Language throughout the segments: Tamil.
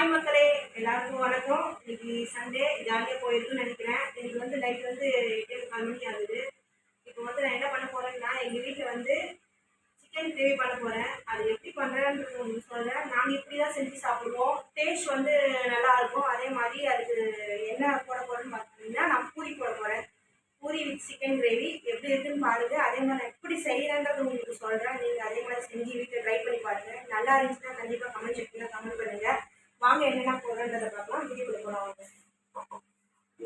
ஹாய் மக்களே எல்லாருக்கும் வணக்கம். இன்னைக்கு சண்டே ஜாலியாக போயிருக்குன்னு நினைக்கிறேன். இன்னைக்கு வந்து நைட் வந்து எட்டே முக்கால் மணி ஆகுது. இப்போ வந்து நான் என்ன பண்ண போறேன்னா எங்கள் வீட்டில் வந்து சிக்கன் கிரேவி பண்ண போகிறேன் அது எப்படி பண்ணுறேன்றது உங்களுக்கு சொல்கிறேன் நாங்கள் இப்படி தான் செஞ்சு சாப்பிடுவோம். டேஸ்ட் வந்து நல்லா இருக்கும். அதே மாதிரி அதுக்கு என்ன போட போகிறேன்னு பார்த்தீங்கன்னா நான் பூரி போட போகிறேன் பூரி வித் சிக்கன் கிரேவி எப்படி இருக்குன்னு பாருங்க. அதே மாதிரி நான் எப்படி செய்யறேன்றது உங்களுக்கு சொல்கிறேன் நீங்கள் அதே மாதிரி செஞ்சு வீட்டில் ட்ரை பண்ணி பாருங்க. நல்லா இருந்துச்சுன்னா கண்டிப்பாக கமெண்ட் செக்ஷனில் கமெண்ட் பண்ணுங்க. வாங்க என்னென்ன போடுறேன்றதை பார்க்கலாம். வீடியோக்குள்ள போகலாம் வாங்க.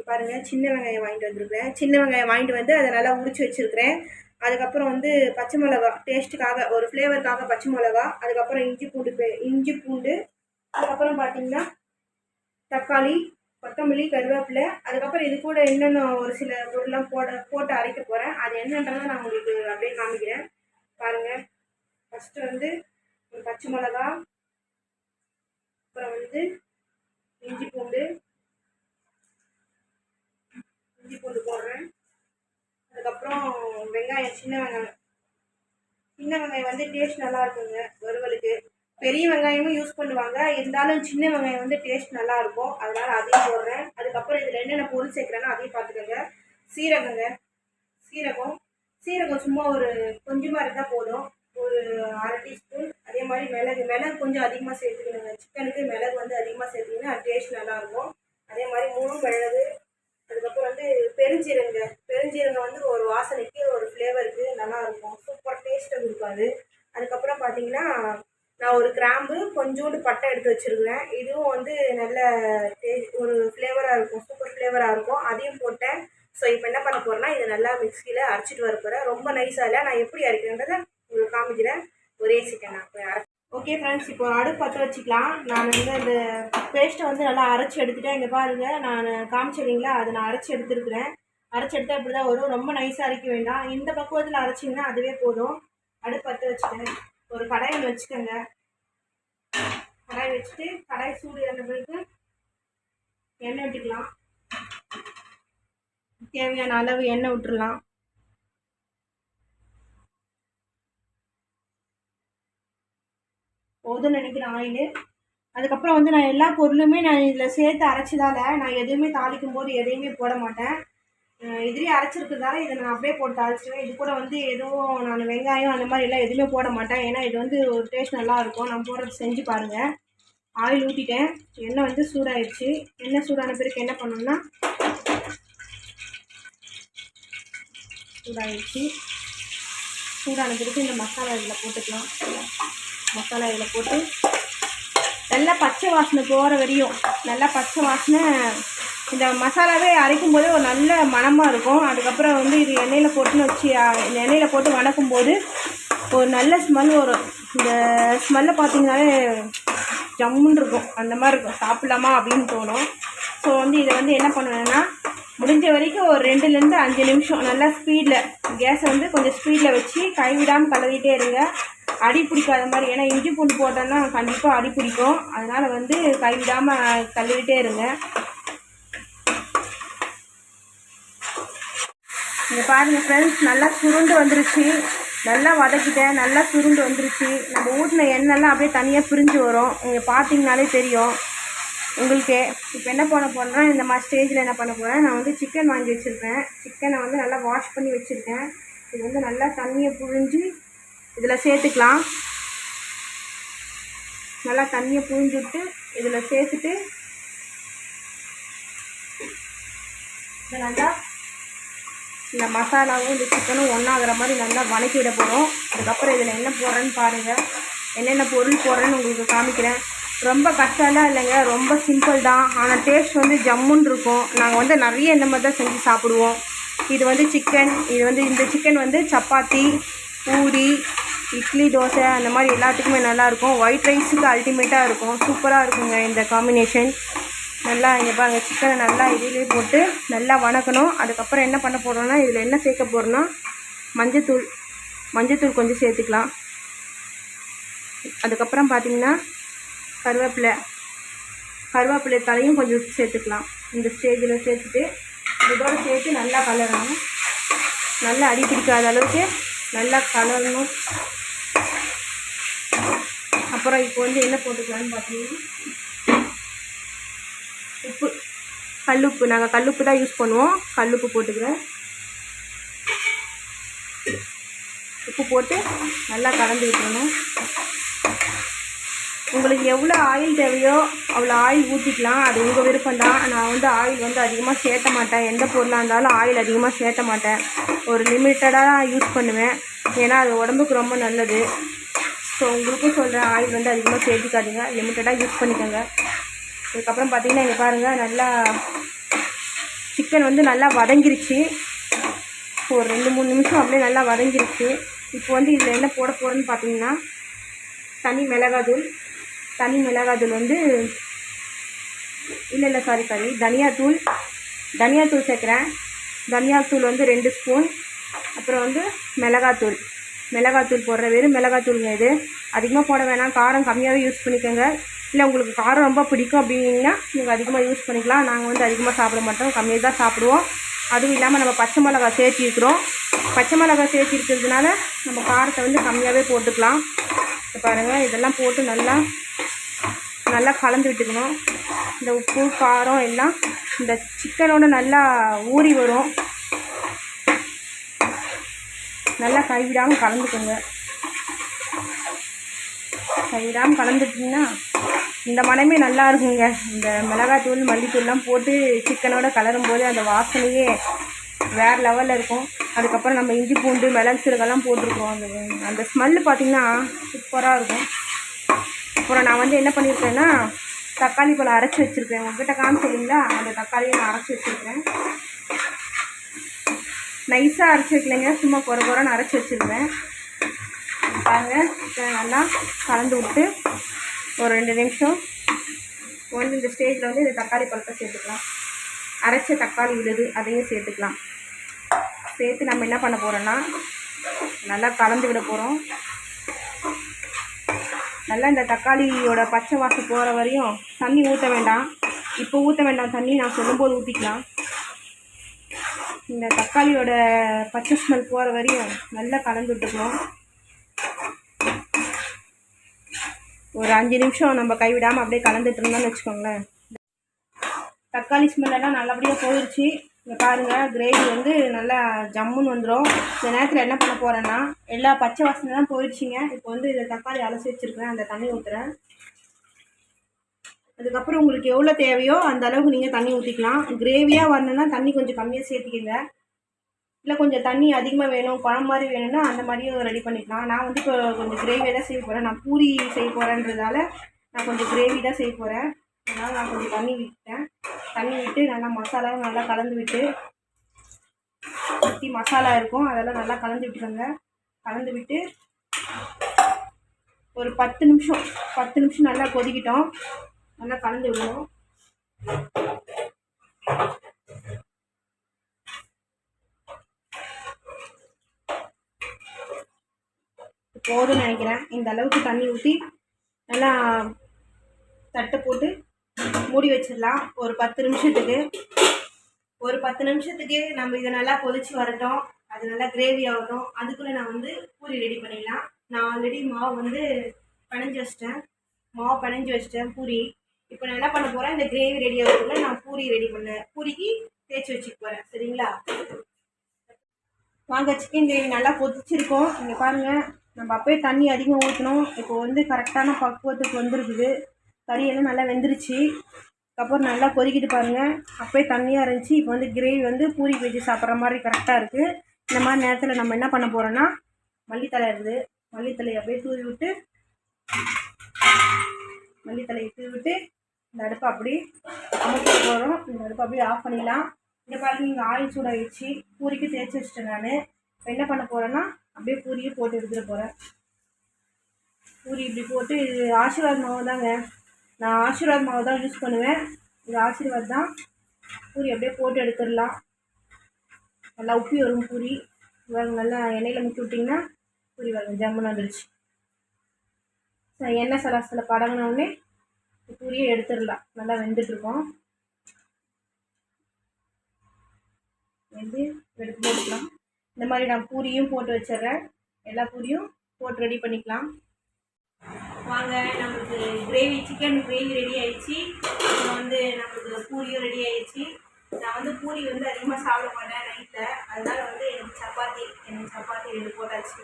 பாருங்க சின்ன வெங்காயம் வாங்கிட்டு வந்திருக்கிறேன். சின்ன வெங்காயம் வாங்கிட்டு வந்து அதை நல்லா உரிச்சு வச்சிருக்கிறேன். அதுக்கப்புறம் வந்து பச்சை மிளகா டேஸ்ட்டுக்காக ஒரு ஃப்ளேவருக்காக பச்சை மிளகா அதுக்கப்புறம் இஞ்சி பூண்டு பே- இஞ்சி பூண்டு அதுக்கப்புறம் பார்த்தீங்கன்னா தக்காளி கொத்தமல்லி கருவேப்பிலை அதுக்கப்புறம் இது கூட என்னென்ன ஒரு சில பொருள்லாம் போட போட்டு அரைக்க போகிறேன் அது என்னன்றதை நான் உங்களுக்கு அப்படியே காமிக்கிறேன். பாருங்கள் ஃபஸ்ட்டு வந்து ஒரு பச்சை மிளகா அப்புறம் வந்து இஞ்சி பூண்டு இஞ்சி பூண்டு போடுறேன். அதுக்கப்புறம் வெங்காயம் சின்ன வெங்காயம். சின்ன வெங்காயம் வந்து டேஸ்ட் நல்லா இருக்குங்க வறுவலுக்கு. பெரிய வெங்காயமும் யூஸ் பண்ணுவாங்க. இருந்தாலும் சின்ன வெங்காயம் வந்து டேஸ்ட் நல்லா இருக்கும். அதனால அதையும் போடுறேன். அதுக்கப்புறம் இதில் என்னென்ன பொருள் சேர்க்குறேன்னா அதையும் பார்த்துக்கோங்க. சீரகங்க. சீரகம். சீரகம் சும்மா ஒரு கொஞ்சமாக இருந்தால் போதும். ஒரு அரை டீஸ்பூன் அதே மாதிரி மிளகு மிளகு கொஞ்சம் அதிகமாக சேர்த்துக்கணுங்க. சிக்கனுக்கு மிளகு வந்து அதிகமாக சேர்த்துக்கிங்கன்னா டேஸ்ட் நல்லாயிருக்கும். அதே மாதிரி மூணு மிளகு அதுக்கப்புறம் வந்து பெருஞ்சீரங்க பெருஞ்சீரங்க வந்து ஒரு வாசனைக்கு ஒரு ஃப்ளேவருக்கு நல்லாயிருக்கும். சூப்பராக சூப்பர் டேஸ்ட்டை கொடுக்காது அதுக்கப்புறம் பார்த்தீங்கன்னா நான் ஒரு கிராம்பு கொஞ்சோண்டு பட்டை எடுத்து வச்சுருக்கிறேன். இதுவும் வந்து நல்ல டே ஒரு ஃப்ளேவராக இருக்கும். சூப்பர் ஃப்ளேவராக இருக்கும். அதையும் போட்டேன். ஸோ இப்போ என்ன பண்ண போகிறேன்னா இதை நல்லா மிக்சியில் அரைச்சிட்டு வர போகிறேன் ரொம்ப நைஸாக இல்லை. நான் எப்படி அரைக்கிறேன்றதை உங்களுக்கு காமிக்கிறேன். ஒரே சிக்கன் நான் போய் அரை ஓகே ஃப்ரெண்ட்ஸ் இப்போ அடுப்பு பற்ற வச்சுக்கலாம். நான் வந்து அந்த பேஸ்ட்டை வந்து நல்லா அரைச்சி எடுத்துட்டேன். இங்கே பாருங்கள் நான் காமிச்சிருங்களா அதை நான் அரைச்சி எடுத்துருக்குறேன். அரைச்சி எடுத்தால் இப்படி தான் வரும். ரொம்ப நைஸாக அரைக்க வேண்டாம். இந்த பக்குவத்தில் அரைச்சிங்கன்னா அதுவே போதும். அடுப்பு பற்ற வச்சுட்டேன். ஒரு கடாய் ஒன்று வச்சுக்கோங்க. கடாய் வச்சுட்டு கடாய் சூடு ஏறின பிறகு எண்ணெய் விட்டுக்கலாம் தேவையான அளவு எண்ணெய் விட்டுறலாம் போதும்னு நினைக்கிறேன் ஆயில். அதுக்கப்புறம் வந்து நான் எல்லா பொருளுமே நான் இதில் சேர்த்து அரைச்சதால நான் எதுவுமே தாளிக்கும் போது எதையுமே போட மாட்டேன். அஹ் இதுலேயே அரைச்சிருக்கிறதால இதை நான் அப்படியே போட்டு தாளிச்சிடுவேன் இது கூட வந்து எதுவும் நான் வெங்காயம் அந்த மாதிரி எல்லாம் எதுவுமே போட மாட்டேன். ஏன்னா இது வந்து ஒரு டேஸ்ட் நல்லா இருக்கும். நான் போடுறது செஞ்சு பாருங்கள் ஆயில் ஊற்றிட்டேன் எண்ணெய் வந்து சூடாயிடுச்சு எண்ணெய் சூடான பிறகு என்ன பண்ணணும்னா சூடாயிடுச்சு சூடான பிறகு இந்த மசாலா இதில் போட்டுக்கலாம். மசாலா இதில் போட்டு நல்லா பச்சை வாசனை போகிற வரையும் நல்லா பச்சை வாசனை. இந்த மசாலாவே அரைக்கும் போது ஒரு நல்ல மணமாக இருக்கும். அதுக்கப்புறம் வந்து இது எண்ணெயில் போட்டுன்னு வச்சு இந்த எண்ணெயில் போட்டு வணக்கும் போது ஒரு நல்ல ஸ்மெல் வரும். இந்த ஸ்மெல்லை பார்த்தீங்கன்னாலே ஜம்முன்னு இருக்கும். அந்த மாதிரி இருக்கும். சாப்பிட்லாமா அப்படின்னு தோணும். ஸோ வந்து இதை வந்து என்ன பண்ணுவேன்னா முடிஞ்ச வரைக்கும் ஒரு ரெண்டுலேருந்து அஞ்சு நிமிஷம் நல்லா ஸ்பீடில் கேஸை வந்து கொஞ்சம் ஸ்பீடில் வச்சு கைவிடாமல் கலரிட்டே இருங்க. அடி பிடிக்காத மாதிரி ஏன்னா இஞ்சி பூண்டு போட்டோன்னா கண்டிப்பாக அடி பிடிக்கும். அதனால் வந்து கைவிடாமல் கழுவிட்டே இருங்க. இங்கே பாருங்கள் ஃப்ரெண்ட்ஸ் நல்லா சுருண்டு வந்துருச்சு. நல்லா வதக்கிட்டேன் நல்லா சுருண்டு வந்துருச்சு. நம்ம ஊட்டின எண்ணெய்லாம் அப்படியே தனியாக பிரிஞ்சு வரும். இங்கே பார்த்தீங்கனாலே தெரியும். உங்களுக்கு இப்போ என்ன பண்ண போகிறேன்னா இந்த மாதிரி ஸ்டேஜில் என்ன பண்ண போகிறேன் நான் வந்து சிக்கன் வாங்கி வச்சுருக்கேன். சிக்கனை வந்து நல்லா வாஷ் பண்ணி வச்சுருக்கேன். இது வந்து நல்லா தண்ணியை புழிஞ்சு இதில் சேர்த்துக்கலாம். நல்லா தண்ணியை புழிஞ்சு விட்டு இதில் சேர்த்துட்டு இதை நல்லா இந்த மசாலாவும் இந்த சிக்கனும் ஒன்றாகிற மாதிரி நல்லா வணக்கி போகிறோம் அதுக்கப்புறம் இதில் என்ன போடுறேன்னு பாருங்கள் என்னென்ன பொருள் போடுறேன்னு உங்களுக்கு காமிக்கிறேன். ரொம்ப கஷ்டம்லாம் இல்லைங்க. ரொம்ப சிம்பிள் தான். ஆனால் டேஸ்ட் வந்து ஜம்முன்னு இருக்கும். நாங்கள் வந்து நிறைய இந்த மாதிரி தான் செஞ்சு சாப்பிடுவோம். இது வந்து சிக்கன் இது வந்து இந்த சிக்கன் வந்து சப்பாத்தி பூரி இட்லி தோசை அந்த மாதிரி எல்லாத்துக்குமே நல்லாயிருக்கும் ஒயிட் ரைஸுக்கு அல்டிமேட்டாக இருக்கும். சூப்பராக இருக்குங்க இந்த காம்பினேஷன் நல்லா இங்கே பாருங்க சிக்கனை நல்லா இதிலே போட்டு நல்லா வணக்கணும். அதுக்கப்புறம் என்ன பண்ண போகிறோம்னா இதில் என்ன சேர்க்க போகிறோன்னா மஞ்சத்தூள் மஞ்சத்தூள் கொஞ்சம் சேர்த்துக்கலாம். அதுக்கப்புறம் பார்த்தீங்கன்னா கருவேப்பிலை. கருவேப்பிலை தலையும் கொஞ்சம் சேர்த்துக்கலாம். இந்த ஸ்டேஜில் சேர்த்துட்டு இதோடு சேர்த்து நல்லா கலரணும். நல்லா அடி பிடிக்காத அளவுக்கு நல்லா கலரணும். அப்புறம் இப்போ வந்து என்ன போட்டுக்கலான்னு பார்த்தீங்கன்னா உப்பு. கல்லுப்பு. நாங்கள் கல்லுப்பு தான் யூஸ் பண்ணுவோம். கல்லுப்பு போட்டுக்கிறேன். உப்பு போட்டு நல்லா கலந்து விட்டுறணும். உங்களுக்கு எவ்வளோ ஆயில் தேவையோ அவ்வளோ ஆயில் ஊற்றிக்கலாம் அது உங்கள் விருப்பம் தான். நான் வந்து ஆயில் வந்து அதிகமாக சேர்த்த மாட்டேன். எந்த பொருளாக இருந்தாலும் ஆயில் அதிகமாக சேர்த்த மாட்டேன். ஒரு லிமிட்டடாக தான் யூஸ் பண்ணுவேன். ஏன்னா அது உடம்புக்கு ரொம்ப நல்லது. ஸோ உங்களுக்கும் சொல்கிறேன் ஆயில் வந்து அதிகமாக சேர்த்துக்காதீங்க. லிமிட்டடாக யூஸ் பண்ணிக்கோங்க. அதுக்கப்புறம் பார்த்தீங்கன்னா இங்கே பாருங்கள் நல்லா சிக்கன் வந்து நல்லா வதங்கிருச்சு. ஒரு ரெண்டு மூணு நிமிஷம் அப்படியே நல்லா வதங்கிருச்சு. இப்போ வந்து இதில் என்ன போட போகிறேன்னு பார்த்தீங்கன்னா தனி மிளகாதூள் தனி மிளகாத்தூள் வந்து இல்லை இல்லை சாரி சாரி தனியாத்தூள் தனியாத்தூள் சேர்க்குறேன். தனியாத்தூள் வந்து ரெண்டு ஸ்பூன். அப்புறம் வந்து மிளகாத்தூள். மிளகாத்தூள் போடுற வெறும் மிளகாத்தூளுங்க இது. அதிகமாக போட வேணாம். காரம் கம்மியாகவே யூஸ் பண்ணிக்கோங்க. இல்லை உங்களுக்கு காரம் ரொம்ப பிடிக்கும் அப்படின்னா நீங்கள் அதிகமாக யூஸ் பண்ணிக்கலாம். நாங்கள் வந்து அதிகமாக சாப்பிட மாட்டோம். கம்மியாக தான் சாப்பிடுவோம். அதுவும் இல்லாமல் நம்ம பச்சை மிளகா சேர்த்திருக்கிறோம். பச்சை மிளகா சேர்த்திருக்கிறதுனால நம்ம காரத்தை வந்து கம்மியாகவே போட்டுக்கலாம். பாருங்கள் இதெல்லாம் போட்டு நல்லா நல்லா கலந்து விட்டுக்கணும். இந்த உப்பு காரம் எல்லாம் இந்த சிக்கனோட நல்லா ஊறி வரும். நல்லா கைவிடாமல் கலந்துக்கோங்க. கைவிடாமல் கலந்துட்டிங்கன்னா இந்த மனமே நல்லா இருக்குங்க. இந்த மிளகாத்தூள் மல்லித்தூள்லாம் போட்டு சிக்கனோட கலரும் போது அந்த வாசனையே வேறு லெவலில் இருக்கும். அதுக்கப்புறம் நம்ம இஞ்சி பூண்டு மிளகு சீரகெல்லாம் போட்டிருக்கோம். அந்த அந்த ஸ்மெல்லு பார்த்திங்கன்னா சூப்பராக இருக்கும். அப்புறம் நான் வந்து என்ன பண்ணியிருக்கேன்னா தக்காளி பழம் அரைச்சி வச்சுருக்கேன். உங்ககிட்ட காமிச்சிங்களா அந்த தக்காளியை நான் அரைச்சி வச்சுருக்கேன். நைஸாக அரைச்சி வைக்கலைங்க. சும்மா குறை குறைன்னு அரைச்சி வச்சுருக்கேன் பாருங்க நல்லா கலந்து விட்டு ஒரு ரெண்டு நிமிஷம் வந்து இந்த ஸ்டேஜில் வந்து இந்த தக்காளி பழத்தை சேர்த்துக்கலாம். அரைச்ச தக்காளி விழுது அதையும் சேர்த்துக்கலாம். சேர்த்து நம்ம என்ன பண்ண போகிறோன்னா நல்லா கலந்து விட போகிறோம் நல்லா இந்த தக்காளியோட பச்சை வாசம் போகிற வரையும் தண்ணி ஊற்ற வேண்டாம். இப்போ ஊற்ற வேண்டாம் தண்ணி நான் சொல்லும்போது ஊற்றிக்கலாம் இந்த தக்காளியோட பச்சை ஸ்மெல் போகிற வரையும் நல்லா கலந்து விட்டுக்கணும் ஒரு அஞ்சு நிமிஷம் நம்ம கைவிடாமல் அப்படியே கலந்துட்டு இருந்தோம்னு வச்சுக்கோங்களேன். தக்காளி ஸ்மெல்லாம் நல்லபடியாக போயிடுச்சு இங்கே பாருங்கள் கிரேவி வந்து நல்லா ஜம்முன்னு வந்துடும் இந்த நேரத்தில் என்ன பண்ண போகிறேன்னா எல்லா பச்சை வாசனைலாம் போயிடுச்சிங்க. இப்போ வந்து இதில் தக்காளி அலசி வச்சுருக்கேன் அந்த தண்ணி ஊற்றுறேன் அதுக்கப்புறம் உங்களுக்கு எவ்வளோ தேவையோ அந்த அளவுக்கு நீங்கள் தண்ணி ஊற்றிக்கலாம் கிரேவியாக வரணுன்னா தண்ணி கொஞ்சம் கம்மியாக சேர்த்துக்கிங்க. இல்லை கொஞ்சம் தண்ணி அதிகமாக வேணும் குழம்பு மாதிரி வேணும்னா அந்த மாதிரியும் ரெடி பண்ணிக்கலாம். நான் வந்து இப்போ கொஞ்சம் கிரேவியாக தான் செய்ய போகிறேன் நான் பூரி செய்ய போகிறேன்றதால நான் கொஞ்சம் கிரேவி தான் செய்ய போகிறேன் அதனால் நான் கொஞ்சம் தண்ணி விட்டேன் தண்ணி விட்டு நல்லா மசாலாவும் நல்லா கலந்து விட்டு சுற்றி மசாலா இருக்கும். அதெல்லாம் நல்லா கலந்து விட்டுக்கோங்க. கலந்து விட்டு ஒரு பத்து நிமிஷம் பத்து நிமிஷம் நல்லா கொதிக்கிட்டோம். நல்லா கலந்து விடணும். போதும்னு நினைக்கிறேன். இந்த அளவுக்கு தண்ணி ஊற்றி நல்லா தட்டை போட்டு மூடி வச்சிடலாம். ஒரு பத்து நிமிஷத்துக்கு. ஒரு பத்து நிமிஷத்துக்கு நம்ம இதை நல்லா கொதிச்சு வரட்டும். அது நல்லா கிரேவி ஆகட்டும். அதுக்குள்ளே நான் வந்து பூரி ரெடி பண்ணிடலாம். நான் ஆல்ரெடி மாவு வந்து பிணைஞ்சு வச்சிட்டேன். மாவு பிணைஞ்சு வச்சிட்டேன் பூரி. இப்போ நான் என்ன பண்ண போகிறேன் இந்த கிரேவி ரெடி ஆகிறதுக்குள்ள நான் பூரி ரெடி பண்ணேன் பூரிக்கு தேய்ச்சி வச்சுக்க போகிறேன் சரிங்களா? வாங்க சிக்கன் கிரேவி நல்லா கொதிச்சிருக்கோம். இங்கே பாருங்கள் நம்ம அப்போயே தண்ணி அதிகமாக ஊற்றணும் இப்போ வந்து கரெக்டான பக்குவத்துக்கு வந்துருக்குது. கறியெல்லாம் நல்லா வெந்துருச்சு. அப்புறம் நல்லா கொதிக்கிட்டு பாருங்கள் அப்போயே தண்ணியாக இருந்துச்சு. இப்போ வந்து கிரேவி வந்து பூரி வச்சு சாப்பிட்ற மாதிரி கரெக்டாக இருக்குது இந்த மாதிரி நேரத்தில் நம்ம என்ன பண்ண போகிறோன்னா மல்லித்தலை இருக்குது. மல்லித்தலையை அப்படியே தூவி விட்டு மல்லித்தலையை தூவி விட்டு இந்த அடுப்பை அப்படி அமுக்க போகிறோம் இந்த அடுப்பை அப்படியே ஆஃப் பண்ணிடலாம். இந்த பாருங்க இங்கே ஆயில் சூடாகிடுச்சு பூரிக்கு தேய்ச்சி வச்சிட்டேன் நான். இப்போ என்ன பண்ண போகிறேன்னா அப்படியே பூரியை போட்டு எடுத்துகிட்டு போகிறேன் பூரி இப்படி போட்டு இது ஆசீர்வாத் மாவு தாங்க நான் ஆசீர்வாத் மாவு தான் யூஸ் பண்ணுவேன். இது ஆசீர்வாத் தான். பூரி அப்படியே போட்டு எடுத்துடலாம். நல்லா உப்பி வரும் பூரி. இவங்க நல்லா எண்ணெயில் முக்கி விட்டிங்கன்னா பூரி வரும் ஜம்முன்னு வந்துடுச்சு சரி, எண்ணெய் சலாசில் படங்கினவுடனே பூரியை எடுத்துடலாம். நல்லா வெந்துட்டுருக்கோம். வெந்து எடுத்து போட்டுக்கலாம். இந்த மாதிரி நான் பூரியும் போட்டு வச்சிடுறேன். எல்லா பூரியும் போட்டு ரெடி பண்ணிக்கலாம். வாங்க நம்மளுக்கு கிரேவி சிக்கன் கிரேவி ரெடி ஆயிடுச்சு. அப்புறம் வந்து நம்மளுக்கு பூரியும் ரெடி ஆயிடுச்சு. நான் வந்து பூரி வந்து அதிகமாக சாப்பிட மாட்டேன் நைட்டில் அதனால வந்து எனக்கு சப்பாத்தி எனக்கு சப்பாத்தி ரெண்டு போட்டாச்சு.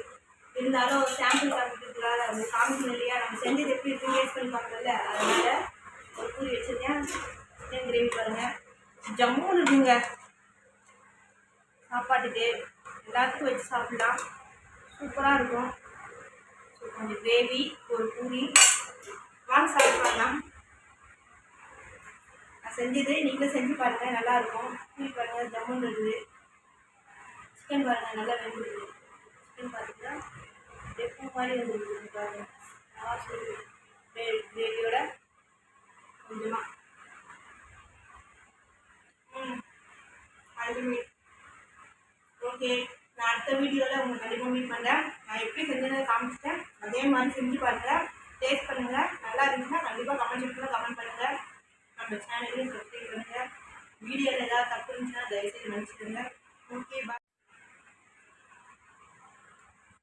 இருந்தாலும் சாம்பிள் காமிக்கிறதுக்காக அது காமிக்கணும் இல்லையா? நம்ம செஞ்சது எப்படி இருக்கு டேஸ்ட் பண்ணி பார்க்கல அதனால ஒரு பூரி வச்சுருக்கேன். சிக்கன் கிரேவி பாருங்கள் ஜம்முன்னு இருக்குங்க. சாப்பாட்டுக்கு. எல்லாத்துக்கும் வச்சு சாப்பிடலாம். சூப்பராக இருக்கும். கொஞ்சம் கிரேவி ஒரு பூரி. வாங்க சாப்பிடலாம் நான் செஞ்சது நீங்களும் செஞ்சு பாருங்கள் நல்லாயிருக்கும். பூரி பாருங்கள் ஜம்முன் இருக்குது. சிக்கன் பாருங்கள் நல்லா வெந்துருது சிக்கன் பார்த்தீங்கன்னா எப்போ மாதிரி வந்துருக்குது பாருங்கள் நல்லா சொல்லு கிரேவியோட கொஞ்சமாக ம். அல்டிமேட் ஓகே நான் அடுத்த வீடியோவில் உங்களுக்கு கண்டிப்பாக மீட் பண்ணுறேன் நான் எப்படி செஞ்சதை காமிச்சிட்டேன். அதே மாதிரி செஞ்சு பாருங்கள் டேஸ்ட் பண்ணுங்கள் நல்லா இருந்துச்சுன்னா கண்டிப்பாக கமெண்ட் செக்ஷனில் கமெண்ட் பண்ணுங்கள் நம்ம சேனலையும் சப்ஸ்கிரைப் பண்ணுங்கள் வீடியோவில் ஏதாவது தப்பு இருந்துச்சுன்னா தயவுசெய்து மன்னிச்சுக்கோங்க.